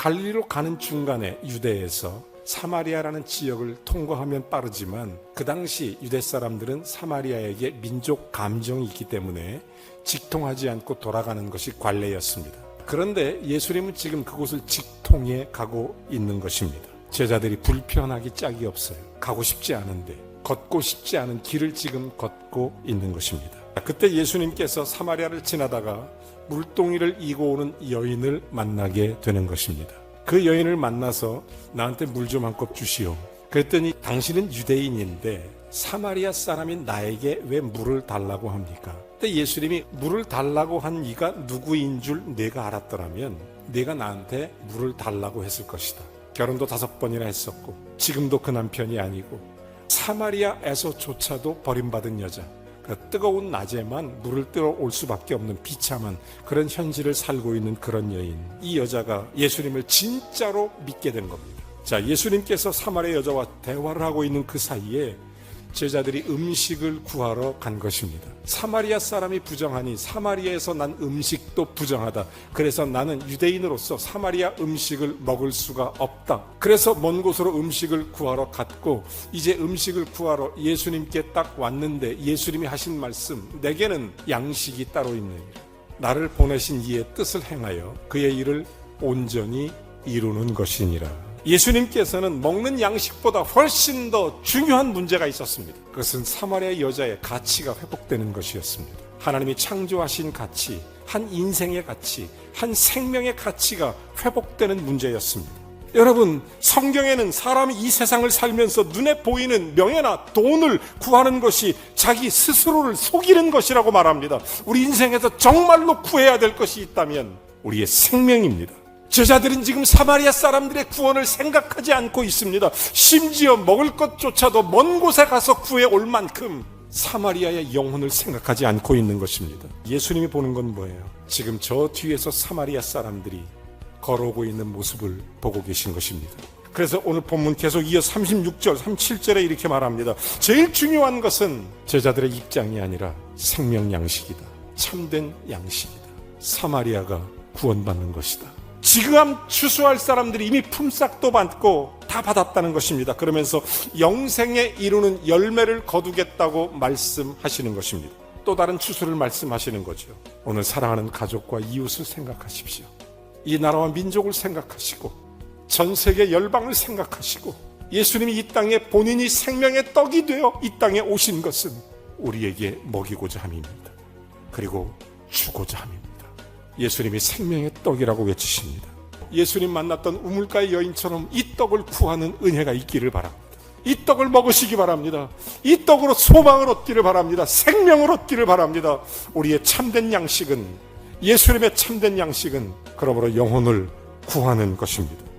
갈리로 가는 중간에 유대에서 사마리아라는 지역을 통과하면 빠르지만 그 당시 유대 사람들은 사마리아에게 민족 감정이 있기 때문에 직통하지 않고 돌아가는 것이 관례였습니다. 그런데 예수님은 지금 그곳을 직통해 가고 있는 것입니다. 제자들이 불편하기 짝이 없어요. 가고 싶지 않은데 걷고 싶지 않은 길을 지금 걷고 있는 것입니다. 그때 예수님께서 사마리아를 지나다가 물동이를 이고 오는 여인을 만나게 되는 것입니다. 그 여인을 만나서 나한테 물 좀 한 컵 주시오. 그랬더니 당신은 유대인인데 사마리아 사람인 나에게 왜 물을 달라고 합니까? 그때 예수님이 물을 달라고 한 이가 누구인 줄 내가 알았더라면 내가 나한테 물을 달라고 했을 것이다. 결혼도 다섯 번이나 했었고 지금도 그 남편이 아니고 사마리아에서조차도 버림받은 여자. 그 뜨거운 낮에만 물을 뜨러 올 수밖에 없는 비참한 그런 현실을 살고 있는 그런 여인. 이 여자가 예수님을 진짜로 믿게 된 겁니다. 자, 예수님께서 사마리아 여자와 대화를 하고 있는 그 사이에 제자들이 음식을 구하러 간 것입니다. 사마리아 사람이 부정하니 사마리아에서 난 음식도 부정하다. 그래서 나는 유대인으로서 사마리아 음식을 먹을 수가 없다. 그래서 먼 곳으로 음식을 구하러 갔고 이제 음식을 구하러 예수님께 딱 왔는데 예수님이 하신 말씀 내게는 양식이 따로 있느니라. 나를 보내신 이의 뜻을 행하여 그의 일을 온전히 이루는 것이니라. 예수님께서는 먹는 양식보다 훨씬 더 중요한 문제가 있었습니다. 그것은 사마리아 여자의 가치가 회복되는 것이었습니다. 하나님이 창조하신 가치, 한 인생의 가치, 한 생명의 가치가 회복되는 문제였습니다. 여러분, 성경에는 사람이 이 세상을 살면서 눈에 보이는 명예나 돈을 구하는 것이 자기 스스로를 속이는 것이라고 말합니다. 우리 인생에서 정말로 구해야 될 것이 있다면 우리의 생명입니다. 제자들은 지금 사마리아 사람들의 구원을 생각하지 않고 있습니다. 심지어 먹을 것조차도 먼 곳에 가서 구해 올 만큼 사마리아의 영혼을 생각하지 않고 있는 것입니다. 예수님이 보는 건 뭐예요? 지금 저 뒤에서 사마리아 사람들이 걸어오고 있는 모습을 보고 계신 것입니다. 그래서 오늘 본문 계속 이어 36절, 37절에 이렇게 말합니다. 제일 중요한 것은 제자들의 입장이 아니라 생명 양식이다. 참된 양식이다. 사마리아가 구원받는 것이다. 지금 추수할 사람들이 이미 품삯도 받고 다 받았다는 것입니다. 그러면서 영생에 이루는 열매를 거두겠다고 말씀하시는 것입니다. 또 다른 추수를 말씀하시는 거죠. 오늘 사랑하는 가족과 이웃을 생각하십시오. 이 나라와 민족을 생각하시고 전 세계 열방을 생각하시고 예수님이 이 땅에 본인이 생명의 떡이 되어 이 땅에 오신 것은 우리에게 먹이고자 함입니다. 그리고 주고자 함입니다. 예수님이 생명의 떡이라고 외치십니다. 예수님 만났던 우물가의 여인처럼 이 떡을 구하는 은혜가 있기를 바랍니다. 이 떡을 먹으시기 바랍니다. 이 떡으로 소망을 얻기를 바랍니다. 생명을 얻기를 바랍니다. 우리의 참된 양식은 예수님의 참된 양식은 그러므로 영혼을 구하는 것입니다.